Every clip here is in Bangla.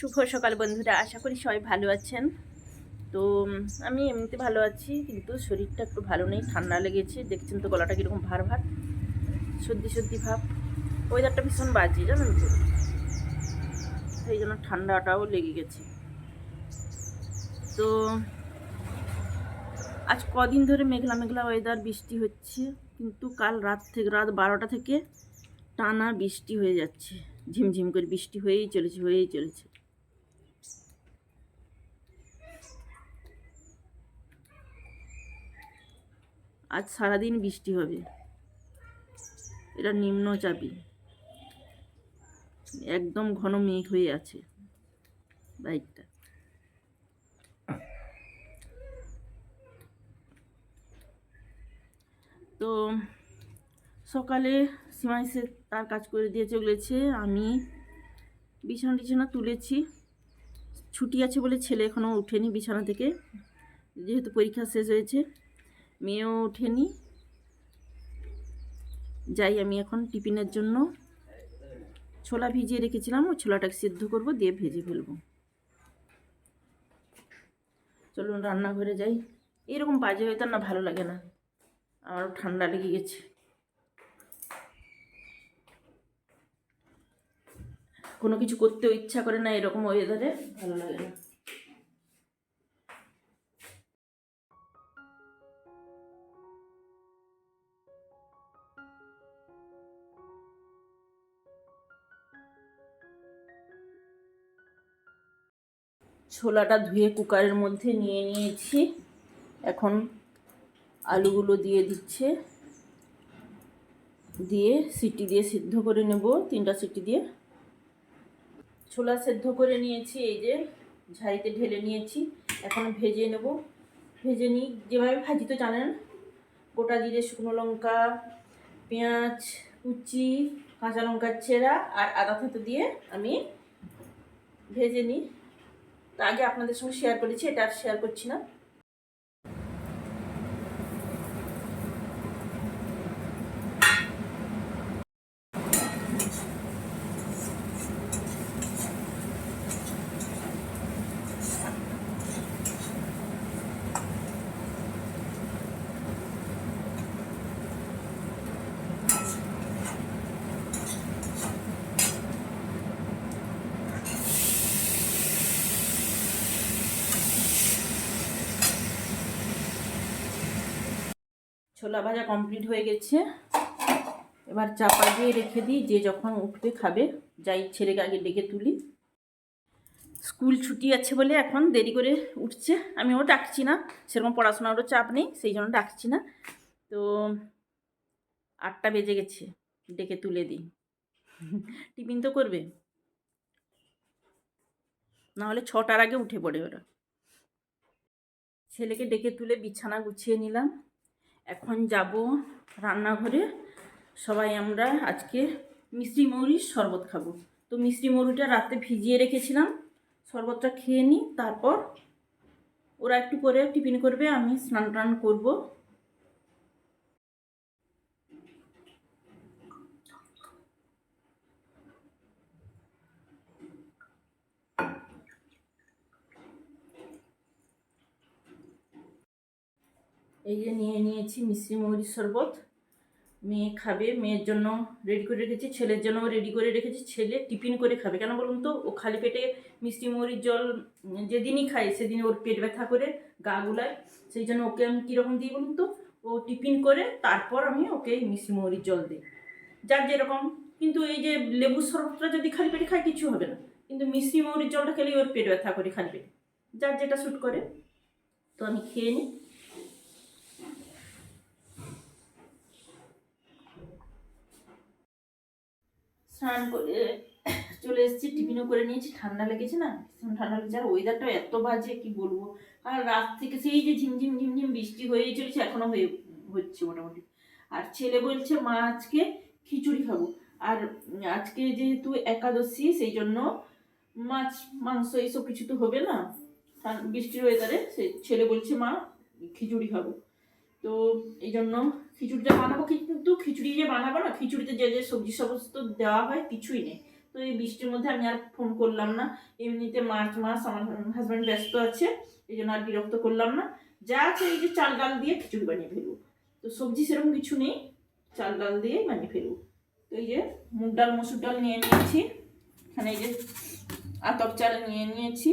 শুভ সকাল বন্ধুরা, আশা করি সবাই ভালো আছেন। তো আমি এমনিতে ভালো আছি, কিন্তু শরীরটা একটু ভালো নেই, ঠান্ডা লেগেছে। দেখছেন তো গলাটা কীরকম ভার ভার, সর্দি সর্দি ভাব। ওয়েদারটা ভীষণ বাজে, জানেন তো। সেই জন্য ঠান্ডাটাও লেগে গেছে। তো, আজ কদিন ধরে মেঘলা মেঘলা ওয়েদার বৃষ্টি হচ্ছে, কিন্তু কাল রাত থেকে, রাত বারোটা থেকে টানা বৃষ্টি হয়ে যাচ্ছে। ঝিমঝিম করে বৃষ্টি হয়েই চলেছে হয়েই চলেছে। আজ সারাদিন বৃষ্টি হবে। এটা নিম্নচাপী একদম ঘন মেঘ হয়ে আছে বাইকটা। তো সকালে সীমাই সে তার কাজ করে দিয়ে চলেছে। আমি বিছানা টিছানা তুলেছি। ছুটি আছে বলে ছেলে এখনও ওঠেনি বিছানা থেকে। যেহেতু পরীক্ষা শেষ হয়েছে। মেয়েও ওঠেনি। যাই, আমি এখন টিফিনের জন্য ছোলা ভিজিয়ে রেখেছিলাম। ওই ছোলাটাকে সিদ্ধ করব, দিয়ে ভেজে ফেলব। চলুন, রান্নাঘরে যাই। এরকম বাজে হয়তো না, ভালো লাগে না। আমারও ঠান্ডা লেগে গেছে। কোনো কিছু করতেও ইচ্ছা করে না এরকম ওয়েদারে ভালো লাগে না। ছোলাটা ধুয়ে কুকারের মধ্যে নিয়ে নিয়েছি। এখন আলুগুলো দিয়ে দিচ্ছে। দিয়ে সিটি দিয়ে সিদ্ধ করে নেব, তিনটা সিটি দিয়ে। ছোলা সেদ্ধ করে নিয়েছি, এই যে ঝাড়িতে ঢেলে নিয়েছি। এখন ভেজে নেব। ভেজে নিই, যেভাবে ভাজি তো জানেন, গোটা জিরে, শুকনো লঙ্কা, পেঁয়াজ, কুচি, কাঁচা লঙ্কার ছেঁড়া আর আদা থেতো দিয়ে আমি ভেজে নিই। আগে আপনাদের সঙ্গে শেয়ার করেছি এটা আর শেয়ার করছি না। ছোলা ভাজা কমপ্লিট হয়ে গেছে। এবার চাপা দিয়ে রেখে দিই, যে যখন উঠবে খাবে। যাই ছেলেকে আগে ডেকে তুলি। স্কুল ছুটি আছে বলে এখন দেরি করে উঠছে। আমি ও ডাকছি না, সেরকম পড়াশোনারও চাপ নেই, সেই জন্য ডাকছি না। তো আটটা বেজে গেছে, ডেকে তুলে দিই। টিফিন তো করবে। নাহলে ছটার আগে উঠে পড়ে ওরা। ছেলেকে ডেকে তুলে বিছানা গুছিয়ে নিলাম। এখন যাব রান্নাঘরে। সবাই আমরা আজকে মিষ্টি মৌরির শরবত খাব। তো মিষ্টি মৌরিটা রাতে ভিজিয়ে রেখেছিলাম। শরবতটা খেয়ে নিই তারপর ওরা একটু করে টিফিন করবে, আমি স্নান টান করব। এই যে নিয়ে নিয়েছি মিষ্টি মৌরির শরবত। মেয়ে খাবে, মেয়ের জন্য রেডি করে রেখেছি, ছেলের জন্য রেডি করে রেখেছি, ছেলে টিফিন করে খাবে। কেন বলুন তো? ও খালি পেটে মিষ্টি মৌরির জল যেদিনই খায় সেদিন ওর পেট ব্যথা করে, গা গুলায়। সেই জন্য ওকে আমি কীরকম দিই বলুন তো? ও টিফিন করে, তারপর আমি ওকে মিষ্টি মৌরির জল দিই। যার যেরকম। কিন্তু এই যে লেবুর শরবতটা যদি খালি পেটে খায়, কিছু হবে না। কিন্তু মিষ্টি মৌরির জলটা খেলেই ওর পেট ব্যথা করে খালি পেটে। যার যেটা শ্যুট করে। তো আমি খেয়ে নিই। স্নান করে চলে এসেছি টিফিনও করে নিয়েছি। ঠান্ডা লেগেছে না? ঠান্ডা লেগেছে। আর ওয়েদারটা এত বাজে, কি বলব? আর রাত থেকে সেই যে ঝিমঝিম ঝিমঝিম বৃষ্টি হয়েই চলেছে, এখনও হয়ে হচ্ছে মোটামুটি। আর ছেলে বলছে, মা, আজকে খিচুড়ি খাব। আর আজকে যেহেতু একাদশী, সেই জন্য মাছ, মাংস এইসব কিছু তো হবে না। বৃষ্টির ওয়েদারে সে, ছেলে বলছে, মা, খিচুড়ি খাব। তো এই জন্য খিচুড়িটা বানাবো, কিন্তু খিচুড়ি যে বানাবো না, খিচুড়িতে যে যে সবজি সমস্ত দেওয়া হয় কিছুই নেই। তো এই বৃষ্টির মধ্যে আমি আর ফোন করলাম না। এমনিতে মার্চ মাস আমার হাজব্যান্ড ব্যস্ত আছে এই জন্য আর বিরক্ত করলাম না। যা আছে এই যে চাল ডাল দিয়ে খিচুড়ি বানিয়ে ফেলব। তো সবজি সেরকম কিছু নেই, চাল ডাল দিয়ে বানিয়ে ফেলব। তো এই যে মুগ ডাল, মসুর ডাল নিয়ে নিয়েছি। এখানে এই যে আতপ চাল নিয়ে নিয়েছি।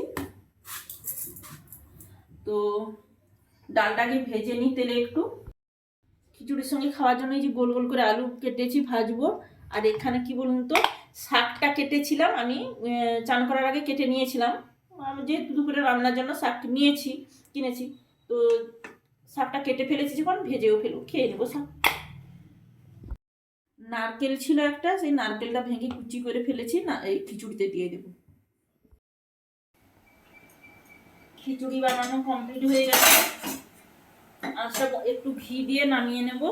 তো ডালটাকে ভেজে নিই তেলে একটু। খিচুড়ির সঙ্গে খাওয়ার জন্য এই যে গোল গোল করে আলু কেটেছি ভাজবো। আর এখানে কি বলুন তো, শাকটা কেটেছিলাম আমি চান করার আগে কেটে নিয়েছিলাম। আমি যেহেতু দুপুরে রান্নার জন্য শাক নিয়েছি, কিনেছি, তো শাকটা কেটে ফেলেছি, যখন ভেজেও ফেলব খেয়ে নেব শাক। নারকেল ছিল একটা, সেই নারকেলটা ভেঙে কুচি করে ফেলেছি, না, এই খিচুড়িতে দিয়ে দেবো। খিচুড়ি বানানো কমপ্লিট হয়ে গেছে। আচ্ছা একটু ঘি দিয়ে নামিয়ে নেব।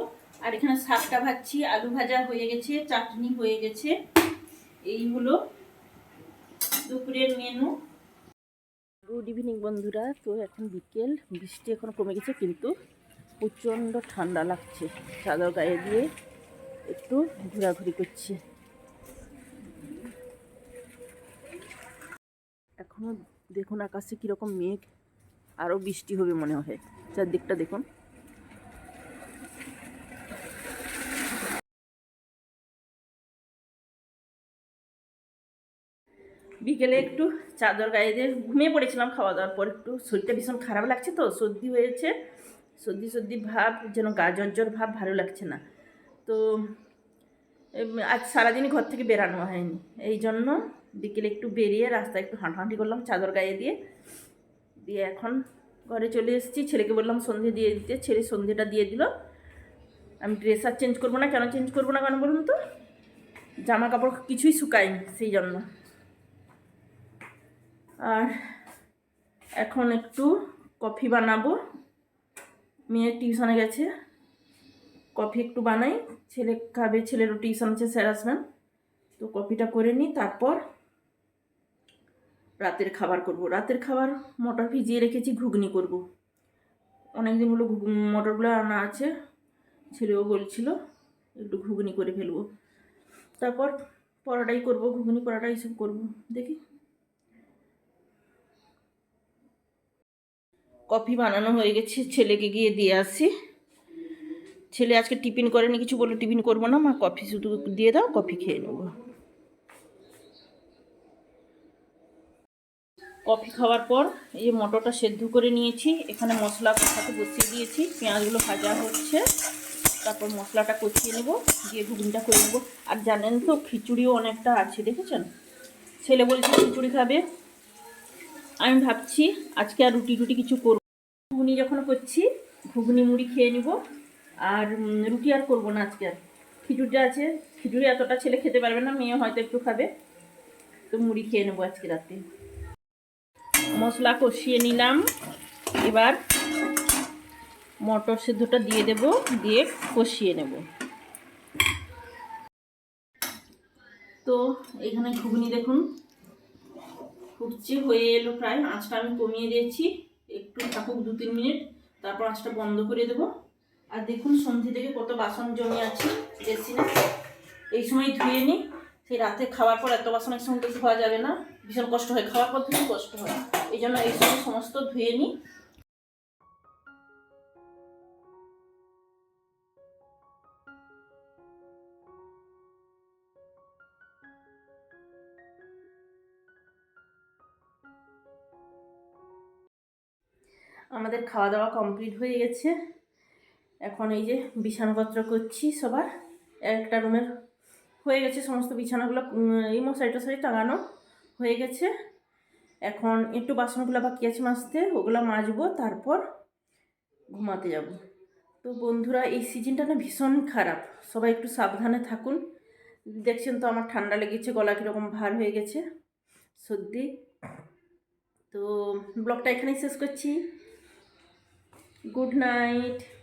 আর এখানে শাকটা ভাজছি, আলু ভাজা হয়ে গেছে, চাটনি হয়ে গেছে। এই হলো দুপুরের মেনু গুড ইভিনিং বন্ধুরা, তো এখন বিকেল, বৃষ্টি এখন কমে গেছে কিন্তু প্রচণ্ড ঠান্ডা লাগছে। চাদর গায়ে দিয়ে একটু ঘোরাঘুরি করছি। এখনও দেখুন আকাশে কীরকম মেঘ আরও বৃষ্টি হবে মনে হয়। চারদিকটা দেখুন। বিকেলে একটু চাদর গায়ে দিয়ে ঘুমিয়ে পড়েছিলাম খাওয়া দাওয়ার পর, একটু শরীরটা ভীষণ খারাপ লাগছে তো, সর্দি হয়েছে। সর্দি সর্দি ভাব, যেন গা জ্বর ভাব, ভালো লাগছে না। তো আজ সারাদিনই ঘর থেকে বেরানো হয়নি। এই জন্য বিকেলে একটু বেরিয়ে রাস্তায় একটু হাঁটাহাঁটি করলাম চাদর গায়ে দিয়ে। দিয়ে এখন ঘরে চলে এসেছি। ছেলেকে বললাম, সন্ধে দিয়ে দিতে। ছেলে সন্ধেটা দিয়ে দিল। আমি ড্রেস আর চেঞ্জ করব না। কেন চেঞ্জ করব না কেন বলুন তো? জামা কাপড় কিছুই শুকায়নি সেই জন্য। আর এখন একটু কফি বানাবো। মেয়ে টিউশনে গেছে। কফি একটু বানাই। ছেলে খাবে, ছেলেরও টিউশন আছে, স্যার আসবেন। তো কফিটা করে নিই, তারপর রাতের খাবার করব। রাতের খাবার মটর ভিজিয়ে রেখেছি, ঘুগনি করব। অনেক দিন হলো মটরগুলো আনা আছে। ছেলেও বলছিল, একটু ঘুগনি করে ফেলব। তারপর পরোটাই করব, ঘুগনি, পরোটা এইসব করব। দেখি। কফি বানানো হয়ে গেছে, ছেলেকে গিয়ে দিয়ে আসি। ছেলে আজকে টিফিন করেনি, কিছু বলে টিফিন করব না, মা কফি শুধু দিয়ে দাও, কফি খেয়ে নেব। কফি খাওয়ার পর এই মটরটা সেদ্ধ করে নিয়েছি। এখানে মশলা সাথে বসিয়ে দিয়েছি। পেঁয়াজগুলো ভাজা হচ্ছে। তারপর মশলাটা কষিয়ে নেব, দিয়ে ঘুগনিটা করে নেব। আর জানেন তো, খিচুড়িও অনেকটা আছে, দেখেছেন? ছেলে বলছে খিচুড়ি খাবে। আমি ভাবছি আজকে আর রুটি টুটি কিছু করব ঘুগনি যখন করছি, ঘুগনি মুড়ি খেয়ে নিব। আর রুটি আর করব না আজকে আর। খিচুড়িটা আছে, খিচুড়ি এতটা ছেলে খেতে পারবে না, মেয়ে হয়তো একটু খাবে। তো মুড়ি খেয়ে নেব আজকে রাতে মশলা কষিয়ে নিলাম। এবার মটর সেদ্ধটা দিয়ে দেব, দিয়ে কষিয়ে নেব। তো এখানে ঘুগনি দেখুন, ফুটছে হয়ে এলো প্রায়। আঁচটা আমি কমিয়ে দিয়েছি, একটু থাকুক দু তিন মিনিট। তারপর আঁচটা বন্ধ করে দেবো। আর দেখুন সন্ধে থেকে কত বাসন জমে আছে, দেখছি না। এই সময় ধুয়ে নিই। সেই রাতে খাওয়ার পর এত বাসন একসঙ্গে ধোয়া যাবে না। ভীষণ কষ্ট হয়, খাওয়ার পর ভীষণ কষ্ট হয়। এই জন্য এই সময় সমস্ত ধুয়ে নিই। আমাদের খাওয়া দাওয়া কমপ্লিট হয়ে গেছে। এখন এই যে বিছানাপত্র করছি সবার। একটা রুমের হয়ে গেছে সমস্ত বিছানাগুলো এই মশারি টশারি টাঙানো হয়ে গেছে। এখন একটু বাসনগুলো বাকি আছে মাজতে, ওগুলো মাজবো, তারপর ঘুমাতে যাব। তো বন্ধুরা, এই সিজনটা না ভীষণ খারাপ। সবাই একটু সাবধানে থাকুন। দেখছেন তো আমার ঠান্ডা লেগেছে, গলা কীরকম ভার হয়ে গেছে। সর্দি। তো ব্লগটা এখানেই শেষ করছি। Good night.